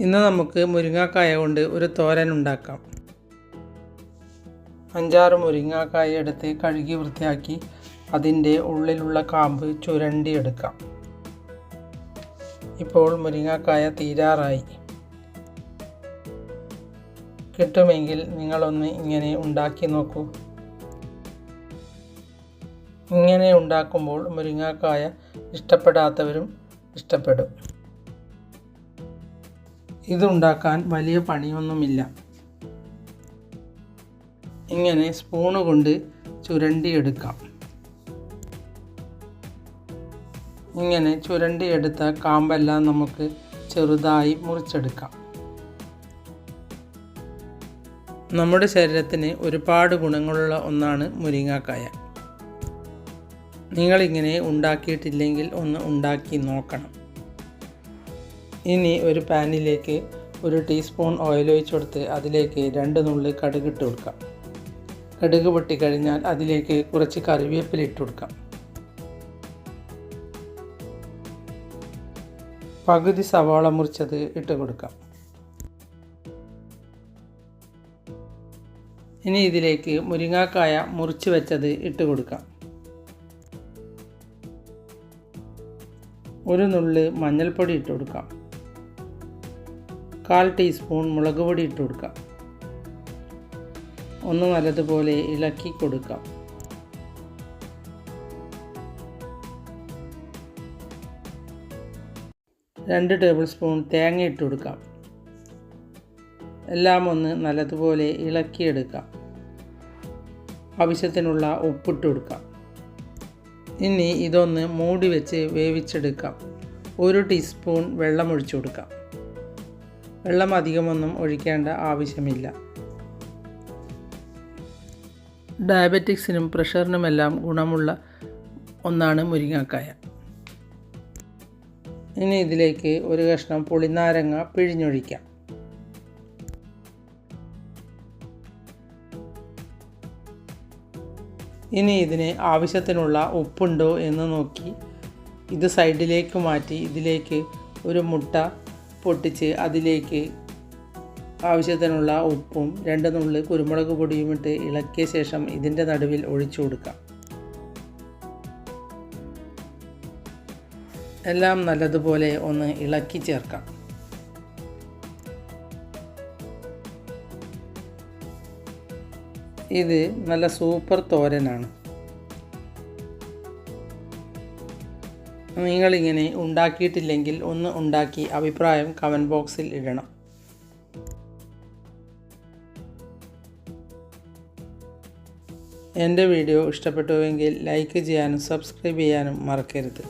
ഇന്ന് നമുക്ക് മുരിങ്ങാക്കായ കൊണ്ട് ഒരു തോരൻ ഉണ്ടാക്കാം. അഞ്ചാറ് മുരിങ്ങാക്കായ എടുത്ത് കഴുകി വൃത്തിയാക്കി അതിന്റെ ഉള്ളിലുള്ള കാമ്പ് ചുരണ്ടിയെടുക്കാം ഇപ്പോൾ മുരിങ്ങാക്കായ തീരാറായി. കിട്ടുമെങ്കിൽ നിങ്ങളൊന്ന് ഇങ്ങനെ ഉണ്ടാക്കി നോക്കൂ. ഇങ്ങനെ ഉണ്ടാക്കുമ്പോൾ മുരിങ്ങാക്കായ ഇഷ്ടപ്പെടാത്തവരും ഇഷ്ടപ്പെടും. ഇതുണ്ടാക്കാൻ വലിയ പണിയൊന്നുമില്ല. ഇങ്ങനെ സ്പൂണ് കൊണ്ട് ചുരണ്ടിയെടുക്കാം. ഇങ്ങനെ ചുരണ്ടിയെടുത്ത കാമ്പെല്ലാം നമുക്ക് ചെറുതായി മുറിച്ചെടുക്കാം. നമ്മുടെ ശരീരത്തിന് ഒരുപാട് ഗുണങ്ങളുള്ള ഒന്നാണ് മുരിങ്ങാക്കായ. നിങ്ങളിങ്ങനെ ഉണ്ടാക്കിയിട്ടില്ലെങ്കിൽ ഒന്ന് ഉണ്ടാക്കി നോക്കണം. ഇനി ഒരു പാനിലേക്ക് ഒരു ടീസ്പൂൺ ഓയിൽ ഒഴിച്ച് കൊടുത്ത് അതിലേക്ക് രണ്ട് നുള്ളി കടുക് ഇട്ട് കൊടുക്കാം. കടുക് പൊട്ടിക്കഴിഞ്ഞാൽ അതിലേക്ക് കുറച്ച് കറിവേപ്പില ഇട്ട് കൊടുക്കാം. പകുതി സവാള മുറിച്ചത് ഇട്ട് കൊടുക്കാം. ഇനി ഇതിലേക്ക് മുരിങ്ങാക്കായ മുറിച്ച് വെച്ചത് ഇട്ട് കൊടുക്കാം. ഒരു നുള്ളി മഞ്ഞൾപ്പൊടി ഇട്ട് കൊടുക്കാം. കാൽ ടീസ്പൂൺ മുളക് പൊടി ഇട്ട് കൊടുക്കാം. ഒന്ന് നല്ലതുപോലെ ഇളക്കി കൊടുക്കാം. രണ്ട് ടേബിൾ സ്പൂൺ തേങ്ങ ഇട്ട് കൊടുക്കാം. എല്ലാം ഒന്ന് നല്ലതുപോലെ ഇളക്കിയെടുക്കാം ആവശ്യത്തിനുള്ള ഉപ്പിട്ട് കൊടുക്കാം. ഇനി ഇതൊന്ന് മൂടി വെച്ച് വേവിച്ചെടുക്കാം. ഒരു ടീസ്പൂൺ വെള്ളം ഒഴിച്ചു കൊടുക്കാം. വെള്ളം അധികമൊന്നും ഒഴിക്കേണ്ട ആവശ്യമില്ല. ഡയബറ്റിക്സിനും പ്രഷറിനുമെല്ലാം ഗുണമുള്ള ഒന്നാണ് മുരിങ്ങക്കായ. ഇനി ഇതിലേക്ക് ഒരു കഷ്ണം പുളിനാരങ്ങ പിഴിഞ്ഞൊഴിക്കാം. ഇനി ഇതിന് ആവശ്യത്തിനുള്ള ഉപ്പുണ്ടോ എന്ന് നോക്കി ഇത് സൈഡിലേക്ക് മാറ്റി ഇതിലേക്ക് ഒരു മുട്ട പൊട്ടിച്ച് അതിലേക്ക് ആവശ്യത്തിനുള്ള ഉപ്പും രണ്ട് നുള്ളി കുരുമുളക് പൊടിയും ഇട്ട് ഇളക്കിയ ശേഷം ഇതിന്റെ നടുവിൽ ഒഴിച്ചു കൊടുക്കാം. എല്ലാം നല്ലതുപോലെ ഒന്ന് ഇളക്കി ചേർക്കാം. ഇത് നല്ല സൂപ്പർ തോരനാണ്. നിങ്ങളിങ്ങനെ ഉണ്ടാക്കിയിട്ടില്ലെങ്കിൽ ഒന്ന് ഉണ്ടാക്കി അഭിപ്രായം കമന്റ് ബോക്സിൽ ഇടണം. എന്റെ വീഡിയോ ഇഷ്ടപ്പെട്ടുവെങ്കിൽ ലൈക്ക് ചെയ്യാനും സബ്സ്ക്രൈബ് ചെയ്യാനും മറക്കരുത്.